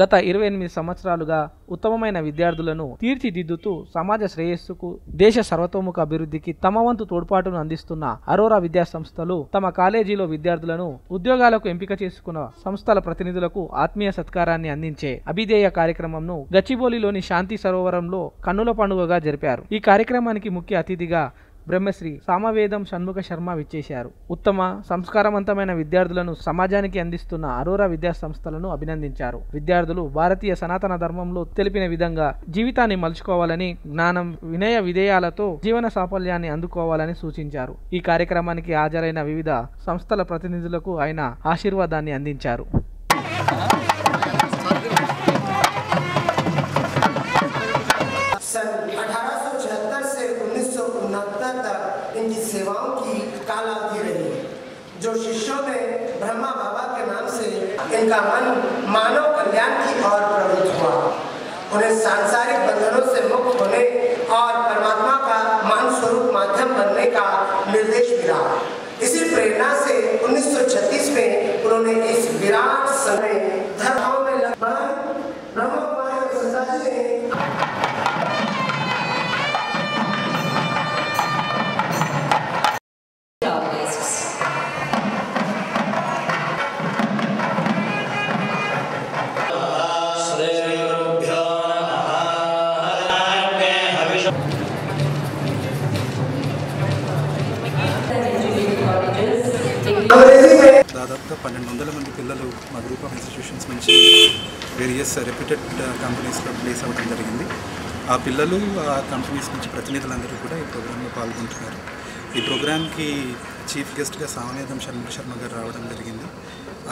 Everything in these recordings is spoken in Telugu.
గత ఇరవై ఎనిమిది సంవత్సరాలుగా ఉత్తమమైన విద్యార్థులను తీర్చిదిద్దుతూ సమాజ శ్రేయస్సుకు దేశ సర్వతోముఖ అభివృద్ధికి తమ వంతు తోడ్పాటును అందిస్తున్న అరోరా విద్యా సంస్థలు తమ కాలేజీలో విద్యార్థులను ఉద్యోగాలకు ఎంపిక చేసుకున్న సంస్థల ప్రతినిధులకు ఆత్మీయ సత్కారాన్ని అందించే అభిధేయ కార్యక్రమంను గచ్చిబోలిలోని శాంతి సరోవరంలో కన్నుల పండుగగా జరిపారు. ఈ కార్యక్రమానికి ముఖ్య అతిథిగా బ్రహ్మశ్రీ సామవేదం షణ్ముఖ శర్మ విచ్చేశారు. ఉత్తమ సంస్కారవంతమైన విద్యార్థులను సమాజానికి అందిస్తున్న అరోరా విద్యా సంస్థలను అభినందించారు. విద్యార్థులు భారతీయ సనాతన ధర్మంలో తెలిపిన విధంగా జీవితాన్ని మలుచుకోవాలని జ్ఞానం వినయ విధేయాలతో జీవన సాఫల్యాన్ని అందుకోవాలని సూచించారు. ఈ కార్యక్రమానికి హాజరైన వివిధ సంస్థల ప్రతినిధులకు ఆయన ఆశీర్వాదాన్ని అందించారు. उन्नीस तक इनकी सेवाओं की कालावधि रही। जो शिष्यों ने ब्रह्मा बाबा के नाम से इनका मन मानव कल्याण की ओर प्रवृत्त हुआ। उन्हें सांसारिक बंधनों से मुक्त होने और परमात्मा का मान स्वरूप माध्यम बनने का निर्देश मिला। इसी प्रेरणा से 1936 దాదాపుగా పన్నెండు వందల మంది పిల్లలు మా గ్రూప్ ఆఫ్ ఇన్స్టిట్యూషన్స్ నుంచి వేరియస్ రెప్యూటెడ్ కంపెనీస్లో ప్లేస్ అవ్వడం జరిగింది. ఆ పిల్లలు ఆ కంపెనీస్ నుంచి ప్రతినిధులందరూ కూడా ఈ ప్రోగ్రాంలో పాల్గొంటున్నారు. ఈ ప్రోగ్రాంకి చీఫ్ గెస్ట్గా సామవేదం శర్మ శర్మ గారు రావడం జరిగింది.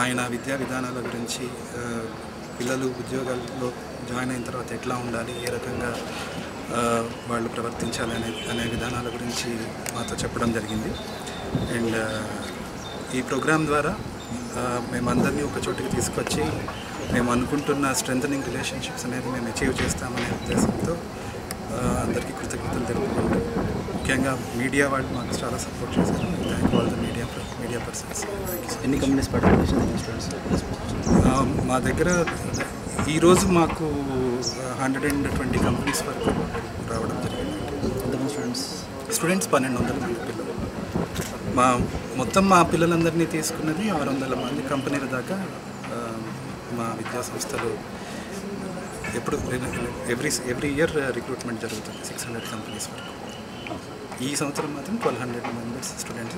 ఆయన విద్యా విధానాల గురించి uh, పిల్లలు ఉద్యోగాల్లో జాయిన్ అయిన తర్వాత ఎట్లా ఉండాలి ఏ రకంగా uh, వాళ్ళు ప్రవర్తించాలి అనే అనే విధానాల గురించి మాతో చెప్పడం జరిగింది. అండ్ uh, ఈ ప్రోగ్రాం ద్వారా మేమందరినీ ఒక చోటికి తీసుకొచ్చి మేము అనుకుంటున్న స్ట్రెంథనింగ్ రిలేషన్షిప్స్ అనేది మేము అచీవ్ చేస్తామనే ఉద్దేశంతో అందరికీ కృతజ్ఞతలు తెలుపుకుంటూ ముఖ్యంగా మీడియా వాళ్ళు మాకు చాలా సపోర్ట్ చేశారు. Thank all the media media persons ఎన్ని కంపెనీస్ పార్టిసిపేషన్ మా దగ్గర ఈరోజు మాకు హండ్రెడ్ అండ్ ట్వంటీ కంపెనీస్ వరకు రావడం జరిగింది. స్టూడెంట్స్ పన్నెండు వందల మంది పిల్లలు. మా మొత్తం మా పిల్లలందరినీ తీసుకున్నది ఆరు వందల మంది కంపెనీల దాకా మా విద్యా సంస్థలు ఎప్పుడు ఎవ్రీ ఎవ్రీ ఇయర్ రిక్రూట్మెంట్ జరుగుతుంది సిక్స్ హండ్రెడ్ కంపెనీస్ వరకు. ఈ సంవత్సరం మాత్రం ట్వెల్వ్ హండ్రెడ్ మెంబర్స్ స్టూడెంట్స్